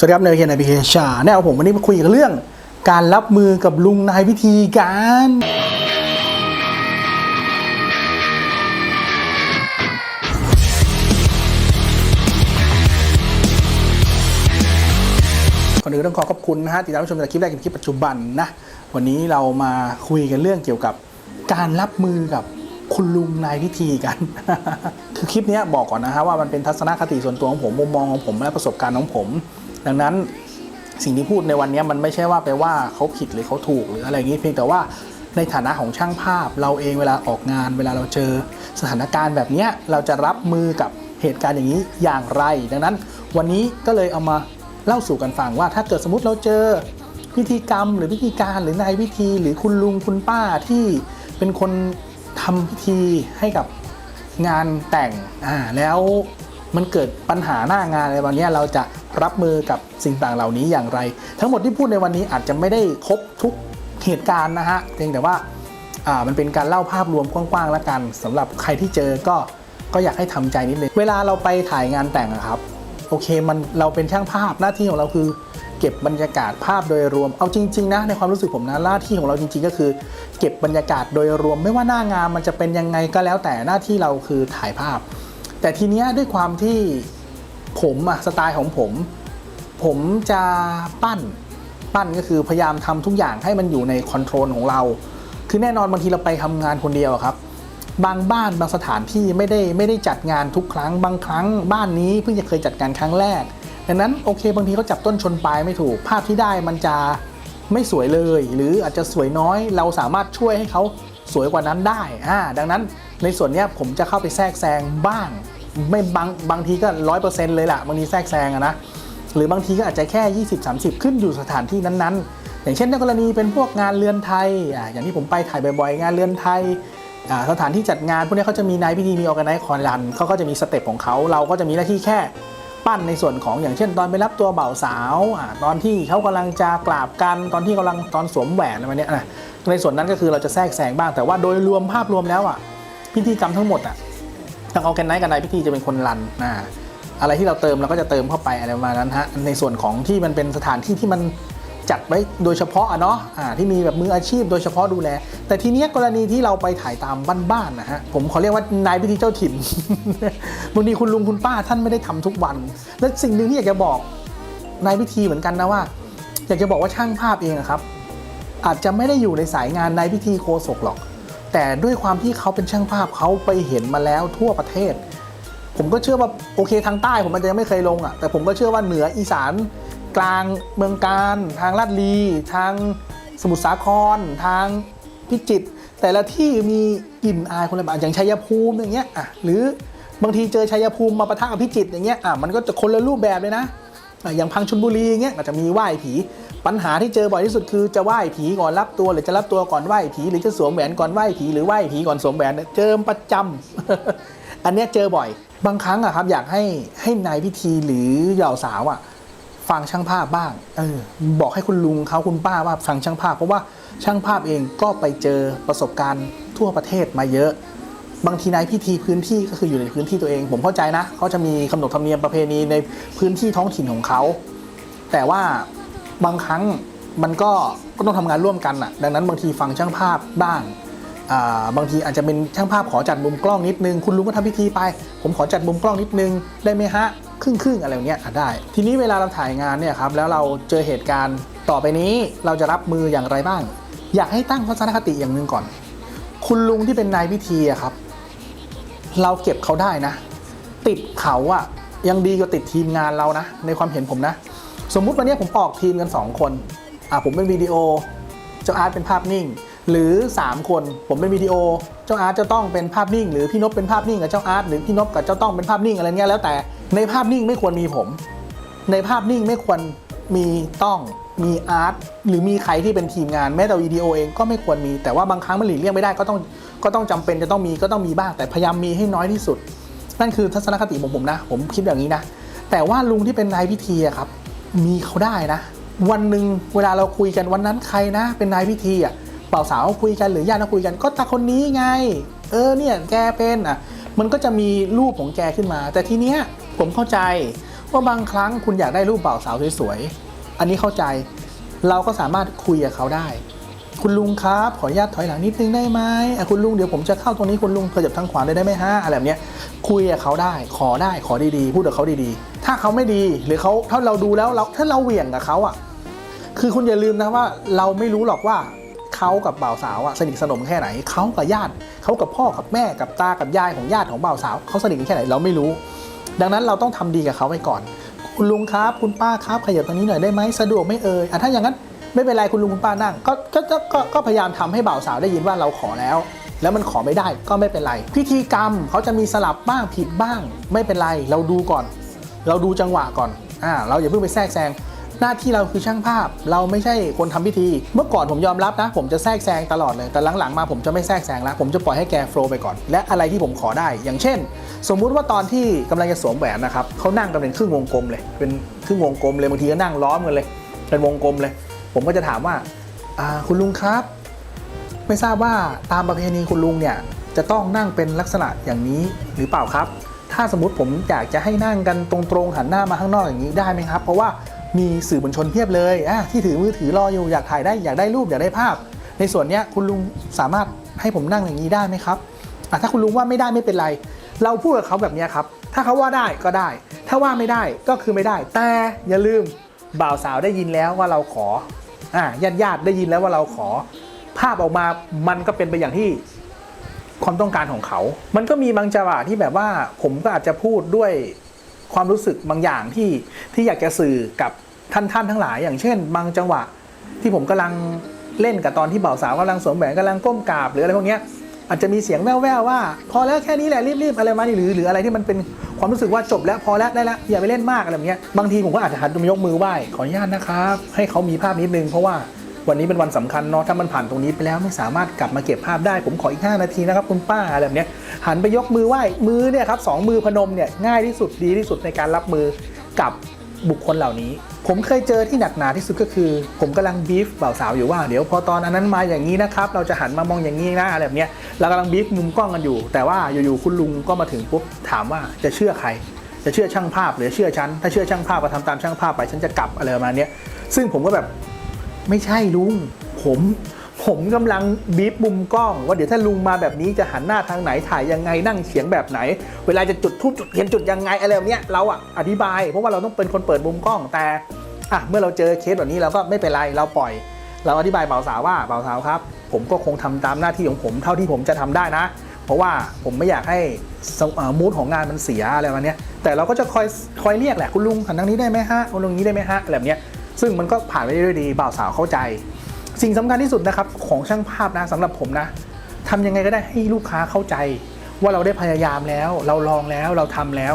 สวัสดีครับนายเฮียนายพิเคชาแนวผมวันนี้มาคุยกันเรื่อง การรับมือกับลุงนายวิธีการ ก่อนอื่นต้องขอขอบคุณนะฮะติดตามชมจากคลิปแรกกับคลิปปัจจุบันนะ วันนี้เรามาคุยกันเรื่องเกี่ยวกับการรับมือกับคุณลุงนายวิธีกัน คือคลิปนี้บอกก่อนนะฮะว่ามันเป็นทัศนคติส่วนตัวของผมมุมมองของผมและประสบการณ์ของผม ดังนั้นสิ่งที่พูดในวันนี้มันไม่ใช่ว่าไปว่าเขาผิดหรือเขาถูกหรืออะไรอย่างนี้เพียงแต่ว่าในฐานะของช่างภาพ เราเองเวลาออกงาน เวลาเราเจอสถานการณ์แบบนี้เราจะรับมือกับเหตุการณ์อย่างนี้อย่างไร ดังนั้นวันนี้ก็เลยเอามาเล่าสู่กันฟังว่า ถ้าเกิดสมมติเราเจอพิธีกรรมหรือพิธีการหรือนายวิธีหรือคุณลุงคุณป้าที่เป็นคนทำพิธีให้กับงานแต่งอ่าแล้ว มันเกิดปัญหาหน้างานอะไรวันนี้เราจะรับมือกับสิ่งต่างเหล่านี้อย่างไร ทั้งหมดที่พูดในวันนี้อาจจะไม่ได้ครบทุกเหตุการณ์นะฮะเพียงแต่ว่าามันเป็นการเล่าภาพรวมกว้างๆแล้วกันสำหรับใครที่เจอก็ก็อยากให้ทำใจนิดนึงเวลาเราไปถ่ายงานแต่งอะครับโอเคมันเราเป็นช่างภาพหน้าที่ของเราคือ เก็บบรรยากาศภาพโดยรวมเอาจริงๆนะในความรู้สึกผมนะหน้าที่ของเราจริง ๆ ก็คือ เก็บบรรยากาศโดยรวมไม่ว่าหน้างานมันจะเป็นยังไงก็แล้วแต่หน้าที่เราคือถ่ายภาพ แต่ทีเนี้ยด้วยความที่ผมอะสไตล์ของผม ผมจะปั้นปั้นก็คือพยายามทำทุกอย่างให้มันอยู่ในคอนโทรลของเรา คือแน่นอนบางทีเราไปทำงานคนเดียวครับ บางบ้านบางสถานที่ไม่ได้ไม่ได้จัดงานทุกครั้ง บางครั้งบ้านนี้เพิ่งจะเคยจัดงานครั้งแรก ดังนั้นโอเค บางทีเขาจับต้นชนปลายไม่ถูก ภาพที่ได้มันจะไม่สวยเลย หรืออาจจะสวยน้อย เราสามารถช่วยให้เขา สวยกว่านั้นได้อ่าดังนั้นในส่วนเนี้ยผมจะเข้าไปแทรกแซงบ้าง ไม่บางบางทีก็ร้อยเปอร์เซ็นต์เลยล่ะบางทีแทรกแซงอะนะหรือบางทีก็อาจจะแค่ 20-30 ขึ้นอยู่สถานที่นั้นๆ อย่างเช่นในกรณีเป็นพวกงานเรือนไทยอ่าอย่างที่ผมไปถ่ายบ่อยๆ งานเรือนไทยอ่าสถานที่จัดงานพวกนี้เขาจะมีนายพิธีมีออแกไนซ์คอนรันเขาก็จะมีสเต็ปของเขาเราก็จะมีหน้าที่แค่ ปั้นในส่วนของอย่างเช่น ตอนไปรับตัวเบ่าวสาวอ่าตอนที่เขากำลังจะกราบกันตอนที่กำลังตอนสวมแหวนอะไรเนี้ยนะในส่วนนั้นก็คือเราจะแทรกแซงบ้างแต่ว่าโดยรวมภาพรวมแล้วอะพิธีกรรมทั้งหมดอะทางออแกนไนซ์กับนายพิธีจะเป็นคนรันอ่าอะไรที่เราเติมเราก็จะเติมเข้าไปอะไรประมาณนั้นฮะในส่วนของที่มันเป็นสถานที่ที่มัน จัดไว้โดยเฉพาะอะเนาะอ่าที่มีแบบมืออาชีพโดยเฉพาะดูแล แต่ทีเนี้ยกรณีที่เราไปถ่ายตามบ้านๆนะฮะผมขอเรียกว่านายพิธีเจ้าถิ่นบางทีคุณลุงคุณป้าท่านไม่ได้ทำทุกวัน และสิ่งหนึ่งที่อยากจะบอกนายพิธีเหมือนกันนะว่า อยากจะบอกว่าช่างภาพเองอะครับ อาจจะไม่ได้อยู่ในสายงานนายพิธีโคศกหรอก แต่ด้วยความที่เขาเป็นช่างภาพเขาไปเห็นมาแล้วทั่วประเทศ ผมก็เชื่อว่าโอเคทางใต้ผมมันจะยังไม่เคยลงอะแต่ผมก็เชื่อว่าเหนืออีสาน กลางเมืองการ ทางลาดลีทางสมุทรสาคร ทางพิจิตรแต่ละที่มีกลิ่นอายคนละแบบอย่างชัยภูมิอย่างเงี้ยอะหรือบางทีเจอชัยภูมิมาปะทะกับพิจิตรอย่างเงี้ยอะมันก็จะคนละรูปแบบเลยนะอะอย่างพังชนบุรีอย่างเงี้ยก็จะมีไหว้ผี ปัญหาที่เจอบ่อยที่สุดคือจะไหว้ผีก่อนรับตัวหรือจะรับตัวก่อนไหว้ผีหรือจะสวมแหวนก่อนไหว้ผีหรือไหว้ผีก่อนสวมแหวนเนี่ยเจอประจำอันเนี้ยเจอบ่อย บางครั้งอะครับอยากให้ให้นายพิธีหรือเหย่าสาวอะ ฟังช่างภาพบ้างเออบอกให้คุณลุงเขาคุณป้าว่าฟังช่างภาพ เพราะว่าช่างภาพเองก็ไปเจอประสบการณ์ทั่วประเทศมาเยอะ บางทีในพิธีพื้นที่ก็คืออยู่ในพื้นที่ตัวเอง ผมเข้าใจนะเขาจะมีขนบธรรมเนียมประเพณีในพื้นที่ท้องถิ่นของเขาแต่ว่าบางครั้งมันก็ก็ต้องทำงานร่วมกันอะ ดังนั้นบางทีฟังช่างภาพบ้างาบางทีอาจจะเป็นช่างภาพขอจัดมุมกล้องนิดนึง คุณลุงก็ทำพิธีไป ผมขอจัดมุมกล้องนิดนึงได้ไหมฮะ ครึ่งครึ่งอะไรเงี้ยอะได้ ทีนี้เวลาเราถ่ายงานเนี่ยครับแล้วเราเจอเหตุการณ์ต่อไปนี้เราจะรับมืออย่างไรบ้าง อยากให้ตั้งทัศนคติอย่างหนึ่งก่อน คุณลุงที่เป็นนายพิธีอะครับ เราเก็บเขาได้นะ ติดเขาอะยังดีกว่าติดทีมงานเรานะ ในความเห็นผมนะ สมมุติวันนี้ผมออกทีมกัน 2 คนอะผมเป็นวิดีโอเจ้าอาร์ตเป็นภาพนิ่ง หรือ 3 คนผมเป็นวิดีโอ เจ้าอาร์ตจะต้องเป็นภาพนิ่ง หรือพี่นพเป็นภาพนิ่งกับเจ้าอาร์ตหรือพี่นพกับเจ้าต้องเป็นภาพนิ่งอะไรเงี้ยแล้วแต่ในภาพนิ่งไม่ควรมีผม ในภาพนิ่งไม่ควรมีต้องมีอาร์ตหรือมีใครที่เป็นทีมงานแม้แต่วิดีโอเองก็ไม่ควรมีแต่ว่าบางครั้งมันหลีกเลี่ยงไม่ได้ก็ต้องก็ต้องจำเป็นจะต้องมีก็ต้องมีบ้างแต่พยายามมีให้น้อยที่สุด นั่นคือทัศนคติของผมนะ ผมคิดอย่างนี้นะ แต่ว่าลุงที่เป็นนายพิธีอะครับ มีเขาได้นะ วันหนึ่งเวลาเราคุยกันวันนั้นใครนะ เป็นนายพิธีอะ เป่าสาวคุยกันหรือญาติเราคุยกันก็ตาคนนี้ไง เออเนี่ยแกเป็นอะมันก็จะมีรูปของแกขึ้นมา แต่ทีเนี้ยผมเข้าใจว่าบางครั้งคุณอยากได้รูปบ่าสาวสวยๆอันนี้เข้าใจเราก็สามารถคุยกับเขาได้ คุณลุงครับขออนุญาตถอยหลังนิดนึงได้ไหมคุณลุงเดี๋ยวผมจะเข้าตรงนี้คุณลุงขยับทางขวาได้ไหมฮะอะไรแบบเนี้ยคุยกับเขาได้ ขอได้ขอดีๆ พูดกับเขาดีๆ ถ้าเขาไม่ดีหรือเขาถ้าเราดูแล้วเราถ้าเราเหวี่ยงกับเขาอะคือคุณอย่าลืมนะว่าเราไม่รู้หรอกว่า เขากับบ่าวสาวอะสนิทสนมแค่ไหนเขากับญาติเขากับพ่อกับแม่กับตากับยายของญาติของบ่าวสาวเขาสนิทกันแค่ไหนเราไม่รู้ ดังนั้นเราต้องทำดีกับเขาไว้ก่อน คุณลุงครับคุณป้าครับขยับตรงนี้หน่อยได้ไหมสะดวกไม่เอ่ยอะถ้าอย่างนั้นไม่เป็นไรคุณลุงคุณป้านั่งก็ก็ก็ก็พยายามทำให้บ่าวสาวได้ยินว่าเราขอแล้ว แล้วมันขอไม่ได้ก็ไม่เป็นไร พิธีกรรมเขาจะมีสลับบ้างผิดบ้าง ไม่เป็นไรเราดูก่อน เราดูจังหวะก่อนอ่าเราอย่าเพิ่งไปแทรกแซง หน้าที่เราคือช่างภาพ เราไม่ใช่คนทำพิธี เมื่อก่อนผมยอมรับนะ ผมจะแทรกแซงตลอดเลย แต่หลังๆมาผมจะไม่แทรกแซงแล้ว ผมจะปล่อยให้แกโฟล์ไปก่อน และอะไรที่ผมขอได้ อย่างเช่น สมมุติว่าตอนที่กำลังจะสวมแหวนนะครับเขานั่งกันเป็นครึ่งวงกลมเลย เป็นครึ่งวงกลมเลยบางทีก็นั่งล้อมกันเลย เป็นวงกลมเลย ผมก็จะถามว่าคุณลุงครับ ไม่ทราบว่าตามประเพณีคุณลุงเนี่ยจะต้องนั่งเป็นลักษณะอย่างนี้หรือเปล่าครับ ถ้าสมมติผมอยากจะให้นั่งกันตรงๆหันหน้ามาข้างนอกอย่างนี้ได้ไหมครับ เพราะว่า มีสื่อมวลชนเพียบเลยอะที่ถือมือถือรออยู่อยากถ่ายได้อยากได้รูปอยากได้ภาพ ในส่วนเนี้ยคุณลุงสามารถให้ผมนั่งอย่างนี้ได้ไหมครับอะถ้าคุณลุงว่าไม่ได้ไม่เป็นไร เราพูดกับเขาแบบนี้ครับ ถ้าเขาว่าได้ก็ได้ ถ้าว่าไม่ได้ก็คือไม่ได้ แต่อย่าลืมบ่าวสาวได้ยินแล้วว่าเราขออะญาติญาติๆได้ยินแล้วว่าเราขอ ภาพออกมามันก็เป็นไปอย่างที่ความต้องการของเขา มันก็มีบางจังหวะที่แบบว่าผมก็อาจจะพูดด้วย ความรู้สึกบางอย่างที่ที่อยากจะสื่อกับท่านท่านทั้งหลาย อย่างเช่น บางจังหวะที่ผมกำลังเล่นกับตอนที่เบ่าวสาวกำลังสวมแหวนกำลังก้มกราบหรืออะไรพวกนี้อาจจะมีเสียงแว่วๆว่า พอแล้วแค่นี้แหละรีบๆอะไรมานี่หรือหรืออะไรที่มันเป็นความรู้สึกว่าจบแล้วพอแล้วได้แล้วอย่าไปเล่นมากอะไรแบบเนี้ยบางทีผมก็อาจจะหันมายกมือไหว้ขออนุญาตนะครับ ให้เขามีภาพนิดนึงเพราะว่า วันนี้เป็นวันสำคัญเนาะถ้ามันผ่านตรงนี้ไปแล้วไม่สามารถกลับมาเก็บภาพได้ ผมขออีก 5 นาทีนะครับคุณป้าอะไรแบบเนี้ยหันไปยกมือไหว้มือเนี่ยครับสองมือพนมเนี่ยง่ายที่สุดดีที่สุดในการรับมือกับบุคคลเหล่านี้ ผมเคยเจอที่หนักหนาที่สุดก็คือ ผมกำลังบีฟบ่าวสาวอยู่ว่าเดี๋ยวพอตอนอันนั้นมาอย่างนี้นะครับเราจะหันมามองอย่างนี้นะอะไรแบบเนี้ยเรากำลังบีฟมุมกล้องกันอยู่ แต่ว่าอยู่ๆคุณลุงก็มาถึงปุ๊บถามว่าจะเชื่อใคร จะเชื่อช่างภาพหรือเชื่อฉันถ้าเชื่อช่างภาพก็ทำตามช่างภาพไปฉันจะกลับอะไรประมาณเนี้ยซึ่งผมก็แบบ ไม่ใช่ลุง ผมผมกำลังบีบมุมกล้อง ว่าเดี๋ยวถ้าลุงมาแบบนี้จะหันหน้าทางไหนถ่ายยังไงนั่งเฉียงแบบไหน เวลาจะจุดทูบจุดเทียนจุดยังไงอะไรแบบเนี้ยเราอะอธิบาย เพราะว่าเราต้องเป็นคนเปิดมุมกล้องแต่อะเมื่อเราเจอเคสแบบนี้เราก็ไม่เป็นไรเราปล่อย เราอธิบายเบาสาวว่าเบาสาวครับ ผมก็คงทำตามหน้าที่ของผมเท่าที่ผมจะทำได้นะ เพราะว่าผมไม่อยากให้มูดของงานมันเสียอะไรประมาณเนี้ยแต่เราก็จะคอยคอยเรียกแหละคุณลุงหันทางนี้ได้ไหมฮะคุณลุงนี้ได้ไหมฮะอะไรแบบเนี้ย ซึ่งมันก็ผ่านไปได้ด้วยดีบ่าวสาวเข้าใจ สิ่งสำคัญที่สุดนะครับของช่างภาพนะสำหรับผมนะทำยังไงก็ได้ให้ลูกค้าเข้าใจ ว่าเราได้พยายามแล้ว เราลองแล้วเราทำแล้ว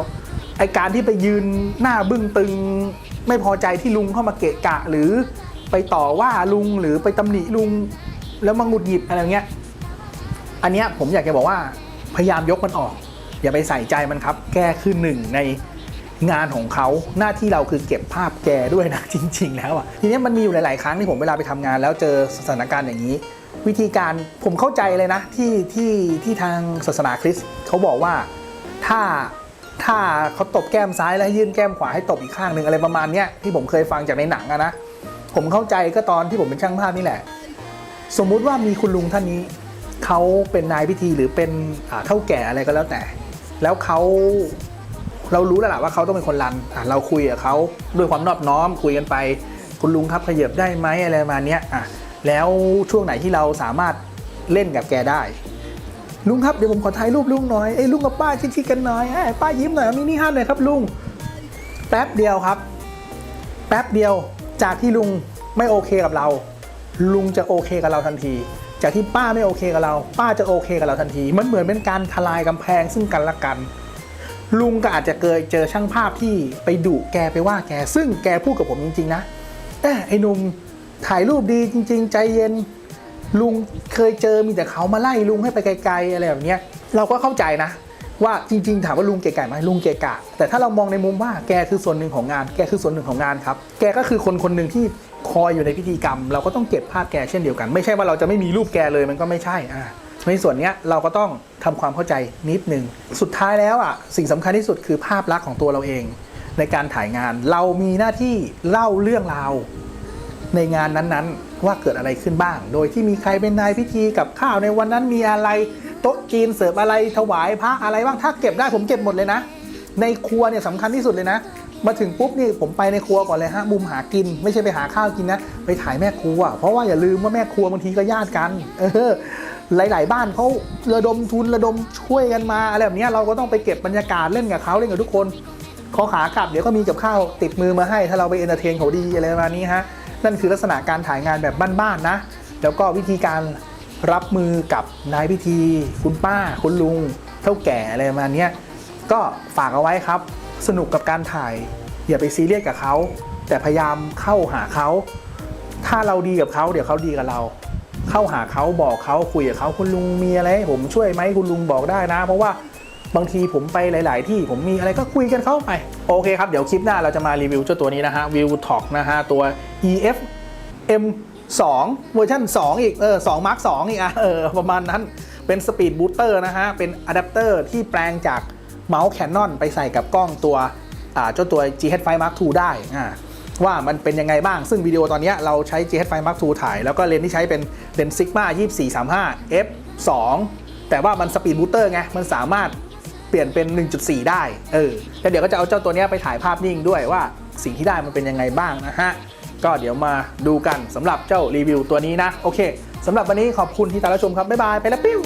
ไอการที่ไปยืนหน้าบึ้งตึง ไม่พอใจที่ลุงเข้ามาเกะกะ หรือไปต่อว่าลุงหรือไปตำหนิลุง แล้วมาหงุดหงิดอะไรเงี้ยอันเนี้ยผมอยากจะบอกว่าพยายามยกมันออก อย่าไปใส่ใจมันครับ แกคือหนึ่งใน งานของเขาหน้าที่เราคือเก็บภาพแกด้วยนะจริง ๆ แล้วอะทีนี้มันมีอยู่หลาย ๆ ครั้งที่ผมเวลาไปทำงาน แล้วเจอสถานการณ์อย่างนี้ วิธีการผมเข้าใจเลยนะที่ที่ที่ทางศาสนาคริสต์เขาบอกว่าถ้าถ้าเขาตบแก้มซ้ายแล้วยื่นแก้มขวาให้ตบอีกข้างหนึ่งอะไรประมาณเนี้ยที่ผมเคยฟังจากในหนังอะนะผมเข้าใจก็ตอนที่ผมเป็นช่างภาพนี่แหละ สมมุติว่ามีคุณลุงท่านนี้เขาเป็นนายพิธีหรือเป็นอาเท่าแก่อะไรก็แล้วแต่ แล้วเขา เรารู้แล้วล่ะว่าเขาต้องเป็นคนรันอะเราคุยกับเขาด้วยความนอบน้อมคุยกันไป คุณลุงครับขยับได้ไหมอะไรประมาณเนี้ยอะแล้วช่วงไหนที่เราสามารถเล่นกับแกได้ ลุงครับเดี๋ยวผมขอถ่ายรูปลุงหน่อยไอ้ลุงกับป้าชิดๆกันหน่อยไอ้ยป้ายิ้มหน่อยมินิฮัทหน่อยครับลุงแป๊บเดียวครับ แป๊บเดียวจากที่ลุงไม่โอเคกับเรา ลุงจะโอเคกับเราทันที จากที่ป้าไม่โอเคกับเรา ป้าจะโอเคกับเราทันที มันเหมือนเป็นการทลายกำแพงซึ่งกันและกัน ลุงก็อาจจะเคยเจอช่างภาพที่ไปดุแกไปว่าแก ซึ่งแกพูดกับผมจริงๆนะเอ้ไอ้หนุ่มถ่ายรูปดีจริง ๆ ใจเย็น ลุงเคยเจอมีแต่เขามาไล่ลุงให้ไปไกล ๆ อะไรแบบเนี้ยเราก็เข้าใจนะ ว่าจริง ๆ ถามว่าลุงเกะกะไหมลุงเกะกะ แต่ถ้าเรามองในมุมว่าแกคือส่วนหนึ่งของงาน แกคือส่วนหนึ่งของงานครับ แกก็คือคนคนหนึ่งที่คอยอยู่ในพิธีกรรม เราก็ต้องเก็บภาพแกเช่นเดียวกัน ไม่ใช่ว่าเราจะไม่มีรูปแกเลยมันก็ไม่ใช่อ่า ในส่วนนี้เราก็ต้องทำความเข้าใจนิดนึง สุดท้ายแล้วอะสิ่งสำคัญที่สุดคือภาพลักษณ์ของตัวเราเอง ในการถ่ายงานเรามีหน้าที่เล่าเรื่องราวในงานนั้นๆ ว่าเกิดอะไรขึ้นบ้าง โดยที่มีใครเป็นนายพิธีกับข้าวในวันนั้นมีอะไรโต๊ะจีนเสิร์ฟอะไรถวายพระอะไรบ้างถ้าเก็บได้ผมเก็บหมดเลยนะ ในครัวเนี่ยสำคัญที่สุดเลยนะ มาถึงปุ๊บนี่ผมไปในครัวก่อนเลยฮะมุมหากิน ไม่ใช่ไปหาข้าวกินนะ ไปถ่ายแม่ครัว เพราะว่าอย่าลืมว่าแม่ครัวบางทีก็ญาติกัน เออ หลาย ๆ บ้านเขาระดมทุนระดมช่วยกันมาอะไรแบบนี้เราก็ต้องไปเก็บบรรยากาศเล่นกับเขาเล่นกับทุกคนขอขากลับเดี๋ยวก็มีกับข้าวติดมือมาให้ ถ้าเราไปเอนเตอร์เทนเขาดีอะไรประมาณนี้ฮะนั่นคือลักษณะการถ่ายงานแบบบ้านๆนะ แล้วก็วิธีการรับมือกับนายพิธี คุณป้า คุณลุง เท่าแก่อะไรประมาณนี้ก็ฝากเอาไว้ครับ สนุกกับการถ่าย อย่าไปซีเรียสกับเขา แต่พยายามเข้าหาเขา ถ้าเราดีกับเขาเดี๋ยวเขาดีกับเรา เข้าหาเขาบอกเขาคุยกับเขาคุณลุงมีอะไรให้ผมช่วยไหมคุณลุงบอกได้นะ เพราะว่าบางทีผมไปหลาย ๆ ที่ผมมีอะไรก็คุยกันเข้าไป โอเคครับ เดี๋ยวคลิปหน้าเราจะมารีวิวเจ้าตัวนี้นะฮะ View Talk นะฮะตัว EF M 2เวอร์ชัน2 อีกเออ2 Mark 2อีกอะเออประมาณนั้นเป็นสปีดบูสเตอร์นะฮะ เป็นอะแดปเตอร์ที่แปลงจากเมาส์ Canon ไปใส่กับกล้องตัวอ่าเจ้าตัว GH5 Mark II ได้อ่า ว่ามันเป็นยังไงบ้าง ซึ่งวิดีโอตอนนี้เราใช้ GH5 Mark II ถ่าย แล้วก็เลนส์ที่ใช้เป็นเลนส์ Sigma 2435 f 2แต่ว่ามันสปีดบูสเตอร์ไง มันสามารถเปลี่ยนเป็น 1.4 ได้ เออ แล้วเดี๋ยวก็จะเอาเจ้าตัวนี้ไปถ่ายภาพนิ่งด้วยว่าสิ่งที่ได้มันเป็นยังไงบ้างนะฮะ ก็เดี๋ยวมาดูกันสำหรับเจ้ารีวิวตัวนี้นะ โอเคสำหรับวันนี้ขอบคุณที่ตามรับชมครับ บ๊ายบาย ไปแล้วปิ้ว